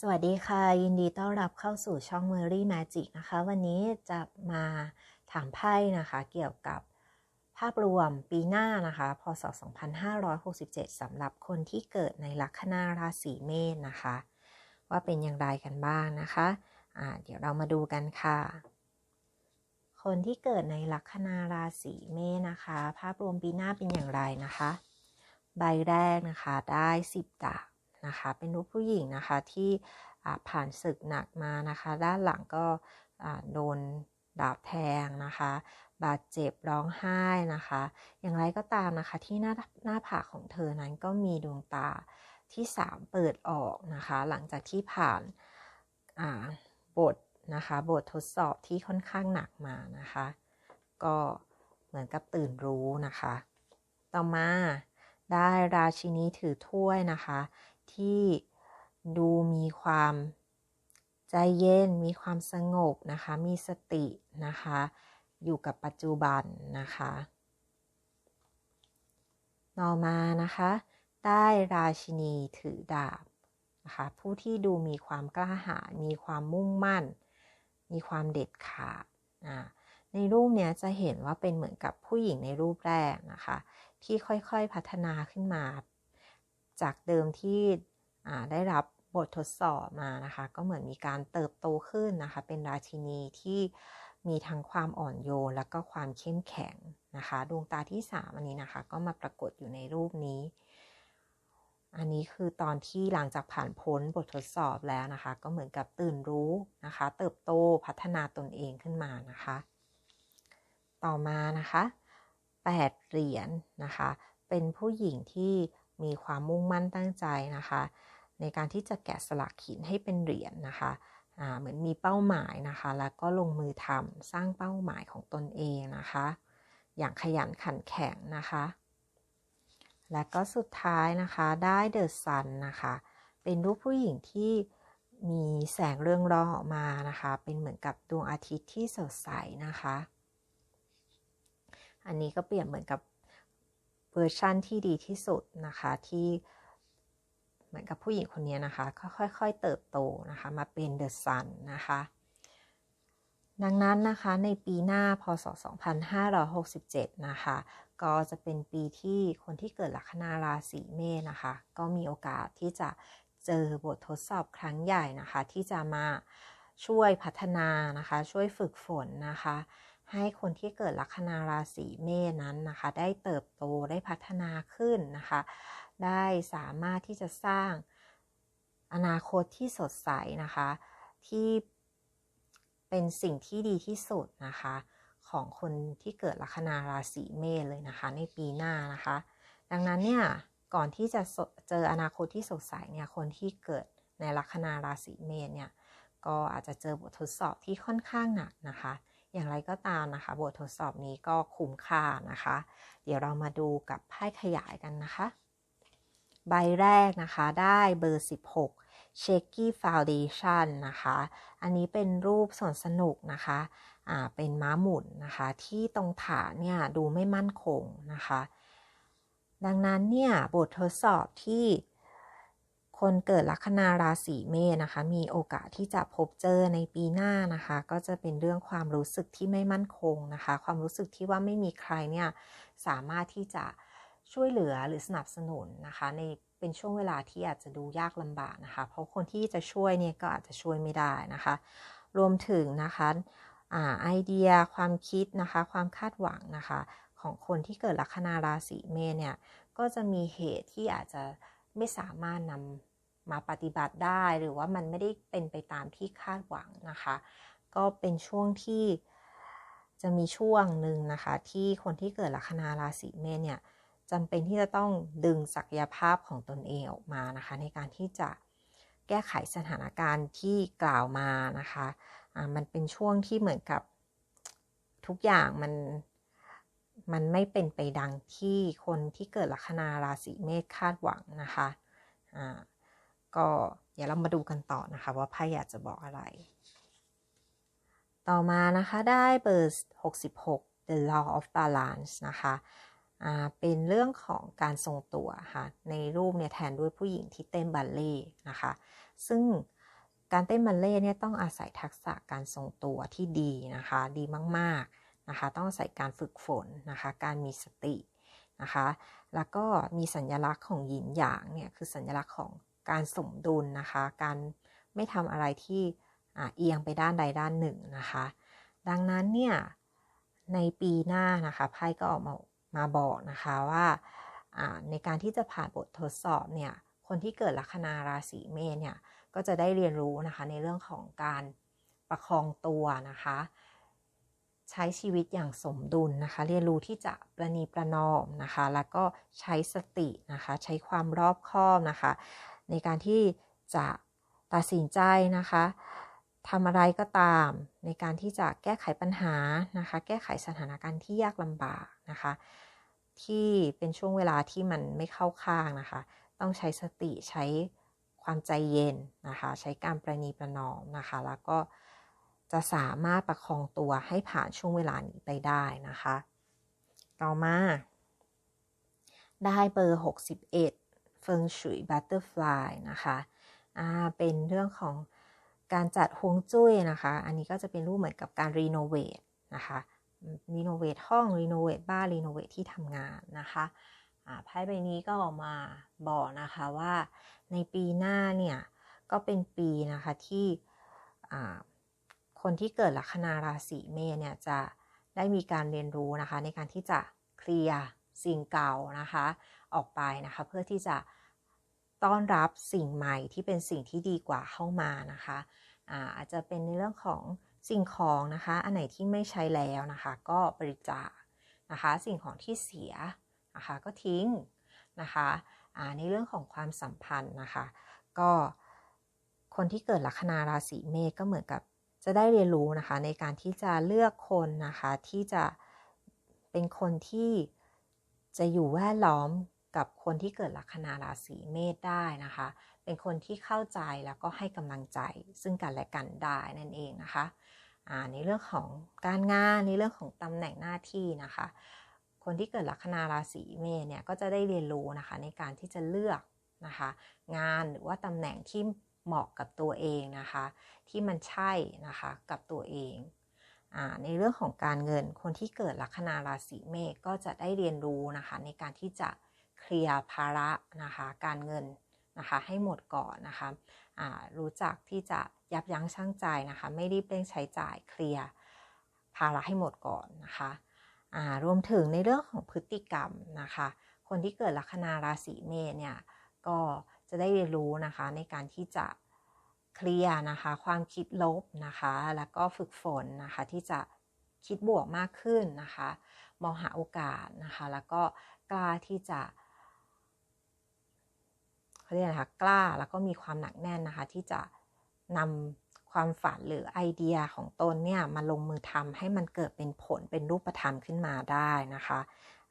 สวัสดีค่ะ ยินดีต้อนรับเข้าสู่ช่อง Mary Magic นะคะ วันนี้จะมาถามไพ่นะคะ เกี่ยวกับภาพรวมปีหน้านะคะ พศ 2567สำหรับคนที่เกิดในลัคนาราศีเมษนะคะ ว่าเป็นอย่างไรกันบ้างนะคะะเดี๋ยวเรามาดูกันค่ะ คนที่เกิดในลัคนาราศีเมษนะคะ ภาพรวมปีหน้าเป็นอย่างไรนะคะ ใบแรกนะคะได้ 10ดาบ นะคะ เป็นรูปผู้หญิงนะคะที่ผ่านศึกหนักมานะคะ ด้านหลังก็โดนดาบแทงนะคะ บาดเจ็บร้องไห้นะคะ อย่างไรก็ตามนะคะที่หน้าหน้าผากของเธอนั้นก็มีดวงตาที่3เปิดออกนะคะ หลังจากที่ผ่านบทนะคะบททดสอบที่ค่อนข้างหนักมานะคะ ก็เหมือนกับตื่นรู้นะคะ ต่อมาได้ราชินีถือถ้วยนะคะ ที่ดูมีความใจเย็น มีความสงบนะคะ มีสตินะคะ อยู่กับปัจจุบันนะคะ ต่อมานะคะ ได้ราชินีถือดาบนะคะ ผู้ที่ดูมีความกล้าหาญ มีความมุ่งมั่น มีความเด็ดขาดในรูปนี้จะเห็นว่าเป็นเหมือนกับผู้หญิงในรูปแรกนะคะ ที่ค่อยๆพัฒนาขึ้นมา จากเดิมที่ได้รับบททดสอบมานะคะ ก็เหมือนมีการเติบโตขึ้นนะคะ เป็นราชินีที่มีทั้งความอ่อนโยนและก็ความเข้มแข็งนะคะดวงตาที่ 3 อันนี้นะคะ ก็มาปรากฏอยู่ในรูปนี้ อันนี้คือตอนที่หลังจากผ่านพ้นบททดสอบแล้วนะคะ ก็เหมือนกับตื่นรู้นะคะ เติบโตพัฒนาตนเองขึ้นมานะคะ ต่อมานะคะ8เหรียญนนะคะ เป็นผู้หญิงที่ มีความมุ่งมั่นตั้งใจนะคะ ในการที่จะแกะสลักหินให้เป็นเหรียญนนะคะเหมือนมีเป้าหมายนะคะ แล้วก็ลงมือทำสร้างเป้าหมายของตนเองนะคะ อย่างขยันขันแข็งนะคะ และก็สุดท้ายนะคะได้เดอะซันนะคะ เป็นรูปผู้หญิงที่มีแสงเรืองรองออกมานะคะ เป็นเหมือนกับดวงอาทิตย์ที่สดใสนะคะ อันนี้ก็เปรียบเหมือนกับ เวอร์ชั่นที่ดีที่สุดนะคะที่เหมือนกับผู้หญิงคนนี้นะคะค่อยๆเติบโตนะคะมาเป็นเดอะซันนะคะดังนั้นนะคะในปีหน้าพศ 2567 นะคะ ก็จะเป็นปีที่คนที่เกิดลัคนาราศีเมษนะคะ ก็มีโอกาสที่จะเจอบททดสอบครั้งใหญ่นะคะ ที่จะมาช่วยพัฒนานะคะ ช่วยฝึกฝนนะคะ ให้คนที่เกิดลัคนาราศีเมษนั้นนะคะ ได้เติบโตได้พัฒนาขึ้นนะคะ ได้สามารถที่จะสร้างอนาคตที่สดใสนะคะ ที่เป็นสิ่งที่ดีที่สุดนะคะ ของคนที่เกิดลัคนาราศีเมษเลยนะคะ ในปีหน้านะคะ ดังนั้นเนี่ยก่อนที่จะเจออนาคตที่สดใสเนี่ยคนที่เกิดในลัคนาราศีเมษเนี่ยก็อาจจะเจอบททดสอบที่ค่อนข้างหนักนะคะ อย่างไรก็ตามนะคะ บททดสอบนี้ก็คุ้มค่านะคะ เดี๋ยวเรามาดูกับไพ่ขยายกันนะคะ ใบแรกนะคะได้เบอร์ 16 Shaky Foundation นะคะ อันนี้เป็นรูปสวนสนุกนะคะอ่าเป็นม้าหมุนนะคะ ที่ตรงฐานเนี่ยดูไม่มั่นคงนะคะ ดังนั้นเนี่ยบททดสอบที่ คนเกิดลัคนาราศีเมษนะคะ มีโอกาสที่จะพบเจอในปีหน้านะคะ ก็จะเป็นเรื่องความรู้สึกที่ไม่มั่นคงนะคะ ความรู้สึกที่ว่าไม่มีใครเนี่ยสามารถที่จะช่วยเหลือหรือสนับสนุนนะคะ ในเป็นช่วงเวลาที่อาจจะดูยากลำบากนะคะ เพราะคนที่จะช่วยเนี่ยก็อาจจะช่วยไม่ได้นะคะ รวมถึงนะคะอไอเดียความคิดนะคะ ความคาดหวังนะคะ ของคนที่เกิดลัคนาราศีเมษเนี่ยก็จะมีเหตุที่อาจจะ ไม่สามารถนำมาปฏิบัติได้หรือว่ามันไม่ได้เป็นไปตามที่คาดหวังนะคะ ก็เป็นช่วงที่จะมีช่วงหนึ่งนะคะ ที่คนที่เกิดลัคนาราศีเมษเนี่ยจำเป็นที่จะต้องดึงศักยภาพของตนเองออกมานะคะ ในการที่จะแก้ไขสถานการณ์ที่กล่าวมานะคะะมันเป็นช่วงที่เหมือนกับทุกอย่างมัน มันไม่เป็นไปดังที่คนที่เกิดลัคนาราศีเมษคาดหวังนะคะอ่าก็เดี๋ยวเรามาดูกันต่อนะคะ ว่าไพ่อยากจะบอกอะไร ต่อมานะคะได้เบอร์66 The Law of Balance นะคะอ่าเป็นเรื่องของการทรงตัวค่ะในรูปเนี่ยแทนด้วยผู้หญิงที่เต้นบัลเล่นะคะ ซึ่งการเต้นบัลเล่เนี่ยต้องอาศัยทักษะการทรงตัวที่ดีนะคะ ดีมากๆ นะคะ ต้องอาศัยการฝึกฝนนะคะ การมีสตินะคะ แล้วก็มีสัญลักษณ์ของหยินหยางเนี่ยคือสัญลักษณ์ของการสมดุลนะคะ การไม่ทำอะไรที่เอียงไปด้านใดด้านหนึ่งนะคะ ดังนั้นเนี่ยในปีหน้านะคะไพ่ก็ออกมามาบอกนะคะว่าในการที่จะผ่านบททดสอบเนี่ยคนที่เกิดลัคนาราศีเมษเนี่ยก็จะได้เรียนรู้นะคะในเรื่องของการประคองตัวนะคะ ใช้ชีวิตอย่างสมดุลนะคะ เรียนรู้ที่จะประนีประนอมนะคะ แล้วก็ใช้สตินะคะ ใช้ความรอบคอบนะคะ ในการที่จะตัดสินใจนะคะทำอะไรก็ตาม ในการที่จะแก้ไขปัญหานะคะ แก้ไขสถานการณ์ที่ยากลำบากนะคะ ที่เป็นช่วงเวลาที่มันไม่เข้าข้างนะคะ ต้องใช้สติใช้ความใจเย็นนะคะ ใช้การประนีประนอมนะคะ แล้วก็ จะสามารถประคองตัวให้ผ่านช่วงเวลานี้ไปได้นะคะ ต่อมา ได้เบอร์ 61 เฟิงฉุยบัตเตอร์ฟลายนะคะอ่าเป็นเรื่องของการจัดฮวงจุ้ยนะคะ อันนี้ก็จะเป็นรูปเหมือนกับการรีโนเวทนะคะรีโนเวทห้องรีโนเวทบ้านรีโนเวทที่ทำงานนะคะไพ่ใบนี้ก็ออกมาบอกนะคะว่าในปีหน้าเนี่ย ก็เป็นปีนะคะที่ คนที่เกิดลัคนาราศีเมษเนี่ยจะได้มีการเรียนรู้นะคะ ในการที่จะเคลียร์สิ่งเก่านะคะ ออกไปนะคะ เพื่อที่จะต้อนรับสิ่งใหม่ที่เป็นสิ่งที่ดีกว่าเข้ามานะคะอาอาจจะเป็นในเรื่องของสิ่งของนะคะ อันไหนที่ไม่ใช้แล้วนะคะ ก็บริจาคนะคะ สิ่งของที่เสียนะคะก็ทิ้งนะคะในเรื่องของความสัมพันธ์นะคะ ก็คนที่เกิดลัคนาราศีเมษก็เหมือนกับ จะได้เรียนรู้นะคะในการที่จะเลือกคนนะคะที่จะเป็นคนที่จะอยู่แวดล้อมกับคนที่เกิดลัคนาราศีเมษได้นะคะ เป็นคนที่เข้าใจแล้วก็ให้กำลังใจซึ่งกันและกันได้นั่นเองนะคะในเรื่องของการงานในเรื่องของตำแหน่งหน้าที่นะคะ คนที่เกิดลัคนาราศีเมษเนี่ยก็จะได้เรียนรู้นะคะในการที่จะเลือกนะคะ งานหรือว่าตำแหน่งที่ เหมาะกับตัวเองนะคะ ที่มันใช่นะคะกับตัวเองในเรื่องของการเงินคนที่เกิดลัคนาราศีเมษก็จะได้เรียนรู้นะคะ ในการที่จะเคลียร์ภาระนะคะการเงินนะคะให้หมดก่อนนะคะรู้จักที่จะยับยั้งชั่งใจนะคะ ไม่รีบเร่งใช้จ่ายเคลียร์ภาระให้หมดก่อนนะคะรวมถึงในเรื่องของพฤติกรรมนะคะ คนที่เกิดลัคนาราศีเมษเนี่ยก็ จะได้เรียนรู้นะคะในการที่จะเคลียร์นะคะ ความคิดลบนะคะ แล้วก็ฝึกฝนนะคะที่จะคิดบวกมากขึ้นนะคะ มองหาโอกาสนะคะ แล้วก็กล้าที่จะเขาเรียกนะคะกล้าแล้วก็มีความหนักแน่นนะคะ ที่จะนำความฝันหรือไอเดียของตนเนี่ยมาลงมือทำให้มันเกิดเป็นผลเป็นรูปธรรมขึ้นมาได้นะคะ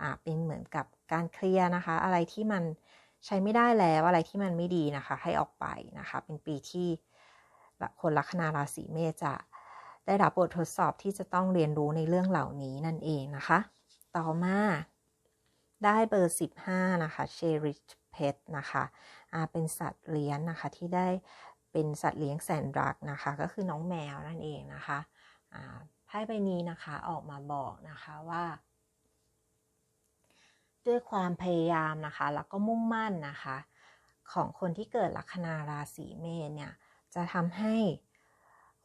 อ่าเป็นเหมือนกับการเคลียร์นะคะ อะไรที่มัน ใช้ไม่ได้แล้วอะไรที่มันไม่ดีนะคะ ให้ออกไปนะคะ เป็นปีที่คนลัคนาราศีเมษจะได้รับบททดสอบที่จะต้องเรียนรู้ในเรื่องเหล่านี้นั่นเองนะคะ ต่อมาได้เบอร์ 15 นะคะเชริชเพชนะคะอาเป็นสัตว์เลี้ยงนะคะที่ได้เป็นสัตว์เลี้ยงแสนรักนะคะ ก็คือน้องแมวนั่นเองนะคะไพ่ใบนี้นะคะออกมาบอกนะคะว่า ด้วยความพยายามนะคะ แล้วก็มุ่งมั่นนะคะ ของคนที่เกิดลัคนาราศีเมษเนี่ยจะทำให้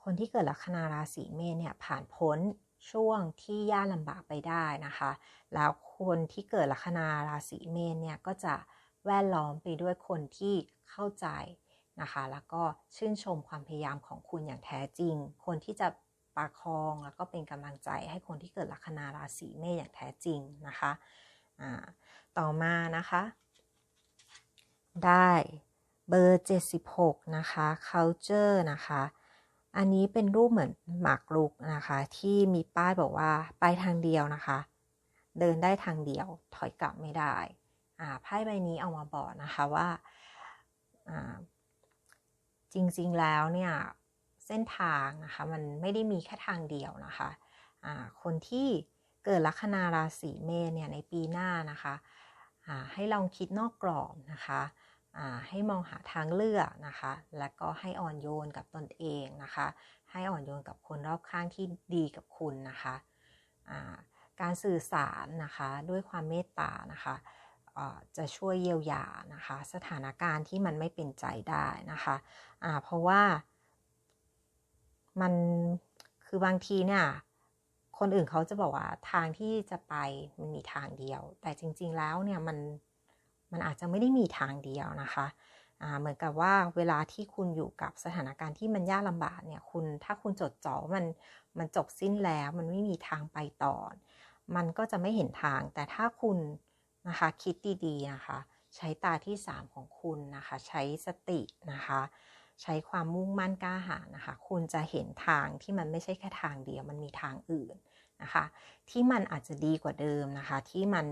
คนที่เกิดลัคนาราศีเมษเนี่ยผ่านพ้นช่วงที่ยากลำบากไปได้นะคะ แล้วคนที่เกิดลัคนาราศีเมษเนี่ยก็จะแวดล้อมไปด้วยคนที่เข้าใจนะคะ แล้วก็ชื่นชมความพยายามของคุณอย่างแท้จริง คนที่จะประคองแล้วก็เป็นกำลังใจให้คนที่เกิดลัคนาราศีเมษอย่างแท้จริงนะคะ ต่อมานะคะ ได้เบอร์ 76 นะคะ culture นะคะ อันนี้เป็นรูปเหมือนหมากรุกนะคะ ที่มีป้ายบอกว่าไปทางเดียวนะคะ เดินได้ทางเดียวถอยกลับไม่ได้ไพ่ใบนี้เอามาบอกนะคะว่าจริงๆแล้วเนี่ยเส้นทางนะคะมันไม่ได้มีแค่ทางเดียวนะคะะคนที่ เกิดลัคนาราศีเมษเนี่ยในปีหน้านะคะให้ลองคิดนอกกรอบนะคะให้มองหาทางเลือกนะคะ และก็ให้อ่อนโยนกับตนเองนะคะ ให้อ่อนโยนกับคนรอบข้างที่ดีกับคุณนะคะการสื่อสารนะคะด้วยความเมตตานะคะจะช่วยเยียวยานะคะ สถานการณ์ที่มันไม่เป็นใจได้นะคะอ่าเพราะว่ามันคือบางทีเนี่ย คนอื่นเขาจะบอกว่าทางที่จะไปมันมีทางเดียว แต่จริง ๆ แล้วเนี่ยมันมันอาจจะไม่ได้มีทางเดียวนะคะเหมือนกับว่าเวลาที่คุณอยู่กับสถานการณ์ที่มันยากลำบากเนี่ยคุณถ้าคุณจดจ่อมันมันจบสิ้นแล้วมันไม่มีทางไปต่อ มันก็จะไม่เห็นทาง แต่ถ้าคุณนะคะคิดดีๆนะคะ ใช้ตาที่ 3 ของคุณนะคะ ใช้สตินะคะ ใช้ความมุ่งมั่นกล้าหาญนะคะ คุณจะเห็นทางที่มันไม่ใช่แค่ทางเดียว มันมีทางอื่นนะคะ ที่มันอาจจะดีกว่าเดิมนะคะ ที่มัน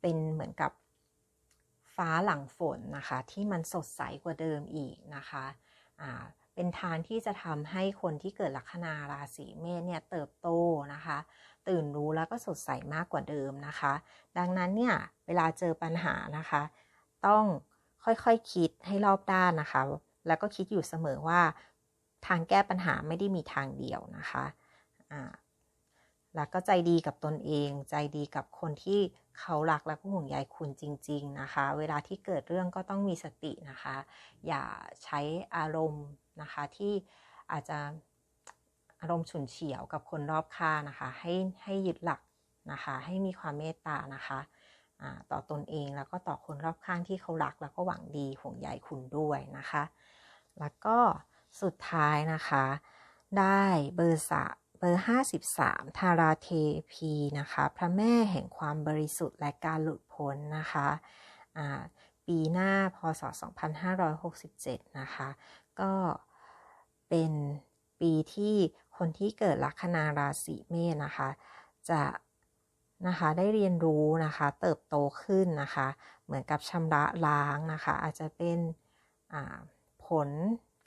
เป็นเหมือนกับฟ้าหลังฝนนะคะ ที่มันสดใสกว่าเดิมอีกนะคะอ่าเป็นทางที่จะทำให้คนที่เกิดลัคนาราศีเมษเนี่ยเติบโตนะคะ ตื่นรู้แล้วก็สดใสมากกว่าเดิมนะคะ ดังนั้นเนี่ยเวลาเจอปัญหานะคะ ต้องค่อยๆคคิดให้รอบด้านนะคะ แล้วก็คิดอยู่เสมอว่าทางแก้ปัญหาไม่ได้มีทางเดียวนะคะอ่าแล้วก็ใจดีกับตนเอง ใจดีกับคนที่เขารักและก็ห่วงใยคุณจริง ๆนะคะ เวลาที่เกิดเรื่องก็ต้องมีสตินะคะ อย่าใช้อารมณ์นะคะที่อาจจะอารมณ์ฉุนเฉียวกับคนรอบข้างนะคะ ให้ให้ยึดหลักนะคะ ให้มีความเมตตานะคะต่อตนเองแล้วก็ต่อคนรอบข้างที่เขารักแล้วก็หวังดีห่วงใยคุณด้วยนะคะ แล้วก็สุดท้ายนะคะ ได้เบอร์สะเบอร์ 53 ทาราเทพีนะคะ พระแม่แห่งความบริสุทธิ์และการหลุดพ้นนะคะปีหน้าพศ 2567 นะคะ ก็เป็นปีที่คนที่เกิดลัคนาราศีเมษนะคะ จะนะคะได้เรียนรู้นะคะเติบโตขึ้นนะคะ เหมือนกับชำระล้างนะคะ อาจจะเป็น ผล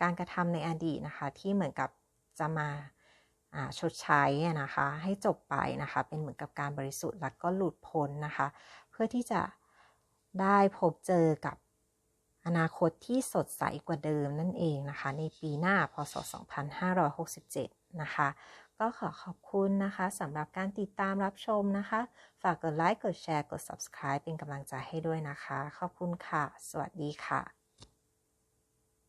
การกระทำในอดีตนะคะ ที่เหมือนกับจะมาชดใช้นะคะ ให้จบไปนะคะ เป็นเหมือนกับการบริสุทธิ์แล้วก็หลุดพ้นนะคะ เพื่อที่จะได้พบเจอกับอนาคตที่สดใสกว่าเดิมนั่นเองนะคะ ในปีหน้าพศ 2567 นะคะ ก็ขอขอบคุณนะคะสำหรับการติดตามรับชมนะคะ ฝากกดไลค์ กดแชร์ กด subscribe เป็นกำลังใจให้ด้วยนะคะ ขอบคุณค่ะ สวัสดีค่ะ